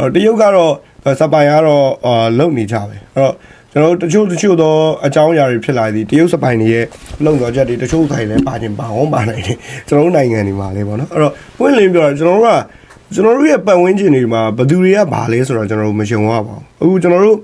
အဲ့တော့တရုတ်ကတော့စပိုင်ကတော့အာလုံနေကြပဲအဲ့တော့ကျွန်တော်တို့တချို့တချို့သောအကြောင်းအရာတွေဖြစ်လာသည်တရုတ်စပိုင်တွေရဲ့လုံတော်ချက်တွေတချို့ဆိုင်လည်းပါခြင်းပါအောင်ပါနိုင်တယ်ကျွန်တော်တို့နိုင်ငံတွေမှာလည်းပေါ့နော်အဲ့တော့ပွင့်လင်းပြောတာကျွန်တော်တို့ကကျွန်တော်တို့ရဲ့ပတ်ဝန်းကျင်တွေမှာဘယ်သူတွေကဘာလဲဆိုတော့ကျွန်တော်တို့မယုံရပါဘူးအခုကျွန်တော်တို့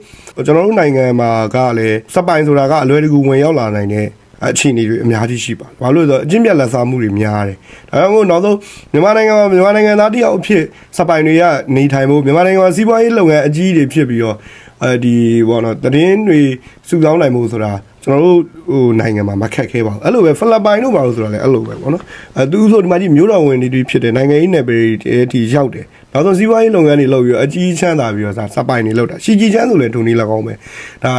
ကျွန်တော်တို့နိုင်ငံမှာကလည်းစပိုင်ဆိုတာကအလွယ်တကူဝင်ရောက်လာနိုင်တဲ့ အခြေအနေတွေအများကြီးရှိပါတယ်။ဘာလို့လဲဆိုတော့အကျင့်ပြတ်လက်စားမှုတွေများတယ်။ဒါကြောင့်မို့နောက်ဆုံးမြန်မာနိုင်ငံမှာမြန်မာနိုင်ငံသားတယောက်အဖြစ်စပိုင်တွေကနေထိုင်ဖို့မြန်မာနိုင်ငံမှာစီးပွားရေးလုပ်ငန်းအကြီးတွေဖြစ်ပြီးတော့အဲဒီဘောနော်တရင်တွေစုဆောင်းနိုင်မှုဆိုတာ ကျွန်တော်တို့ဟိုနိုင်ငံမှာမခက်ခဲပါဘူးအဲ့လိုပဲဖိလစ်ပိုင်တို့ဘာလို့ဆိုတော့လဲအဲ့လိုပဲပေါ့နော်အဲသူဆိုဒီမှာကြီးမျိုးတော်ဝင်တွေဖြစ်တယ်နိုင်ငံရေးနယ်ပယ်တွေဒီရောက်တယ်နောက်ဆုံးစီးပွားရေးလုပ်ငန်းတွေလုပ်ပြီးတော့အကြီးချမ်းသာပြီးတော့စပိုင်တွေလုပ်တာရှီကြီးချမ်းဆိုလဲဒုံနေလောက်အောင်ပဲဒါ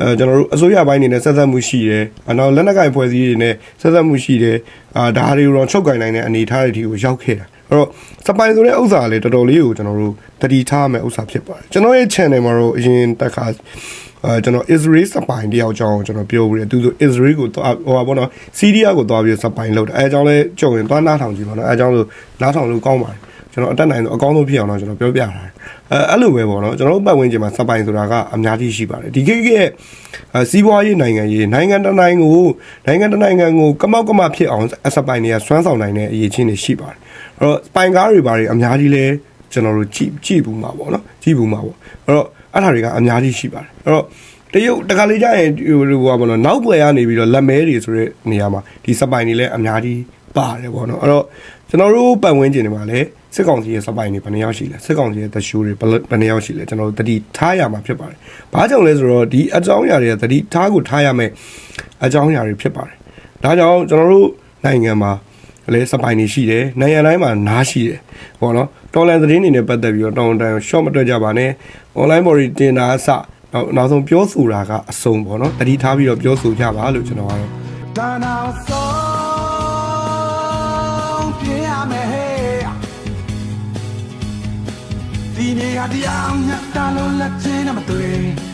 အဲကျွန်တော်တို့အစိုးရပိုင်းနေနဲ့ဆက်ဆက်မှုရှိတယ်နောက်လက်နက်ကိုင်ဖွဲ့စည်းတွေနဲ့ဆက်ဆက်မှုရှိတယ်အာဒါတွေကိုတော့ချုပ်ကင်နိုင်တဲ့အနေအထားတွေဒီကိုရောက်ခဲ့တာအဲ့တော့စပိုင်ဆိုတဲ့ဥစ္စာလေးတော်တော်လေးကိုကျွန်တော်တို့တတိထားမယ်ဥစ္စာဖြစ်ပါတယ်ကျွန်တော်ရဲ့ channel မှာတော့အရင်တက်ခါ အဲကျွန်တော် Israel စပိုင်တယောက်အကြောင်းကျွန်တော်ပြောပြတယ်သူဆို Israel ကိုသွားဟိုပါဘောနော်စီးရီးယားကိုသွားပြီးစပိုင်လုပ်တယ်အဲအကြောင်းလဲကြုံရင်သွားနားထောင်ကြည့်ပါနော်အဲအကြောင်းဆိုနားထောင်လို့ကောင်းပါတယ်ကျွန်တော်အတက်နိုင်တော့အကောင်းဆုံးဖြစ်အောင်တော့ကျွန်တော်ပြောပြတာအဲအဲ့လိုပဲပေါ့နော်ကျွန်တော်တို့ပတ်ဝန်းကျင်မှာစပိုင်ဆိုတာကအများကြီးရှိပါတယ်ဒီကိစ္စရဲ့စီးပွားရေးနိုင်ငံရေးနိုင်ငံတနိုင်ကိုနိုင်ငံတနိုင်ငံကိုကမောက်ကမဖြစ်အောင်စပိုင်တွေကစွမ်းဆောင်နိုင်တဲ့အရေးချင်းတွေရှိပါတယ်အဲ့တော့စပိုင်ကားတွေဘာတွေအများကြီးလဲကျွန်တော်တို့ကြည့်ကြည့်ဘူးမှာပေါ့နော်ကြည့်ဘူးမှာပေါ့အဲ့တော့ အဲ့ဒါတွေကအများကြီးရှိပါတယ်အဲ့တော့တရုတ်တခါလေးကျရင်ဟိုဟိုဘောနော်နောက်ပွဲကနေပြီးတော့လက်မဲတွေဆိုတဲ့နေရာမှာဒီစပိုင်တွေလည်းအများကြီးပါတယ်ပေါ့နော်အဲ့တော့ကျွန်တော်တို့ပတ်ဝန်းကျင်တွေမှာလည်းစစ်ကောင်စီရဲ့စပိုင်တွေဘယ်နှယောက်ရှိလဲစစ်ကောင်စီရဲ့တရှိုးတွေဘယ်ဘယ်နှယောက်ရှိလဲကျွန်တော်တို့တတိထားရမှာဖြစ်ပါတယ်။ဘာကြောင့်လဲဆိုတော့ဒီအကြောင်းအရာတွေကတတိထားကိုထားရမယ်အကြောင်းအရာတွေဖြစ်ပါတယ်။ဒါကြောင့်ကျွန်တော်တို့နိုင်ငံမှာ လည်းစပိုင်တွေရှိတယ်။နိုင်ငံတိုင်းမှာနားရှိတယ်။ပေါ့နော်။တော်လန်သတင်းတွေနဲ့ပတ်သက်ပြီးတော့တောင်းတန် short မတွက်ကြပါနဲ့။ online body တင်တာအစနောက်နောက်ဆုံးပြောဆိုတာကအစုံပေါ့နော်။တတိထားပြီးတော့ပြောဆိုကြပါလို့ကျွန်တော်ကတော့ဒါနာဆုံးပြရမယ်ဟဲ့ဒီနေ့ဟာတရားမြတ်တာလုံးလက်ချင်းနဲ့မတွေ့အားလုံးရမ်းမြေ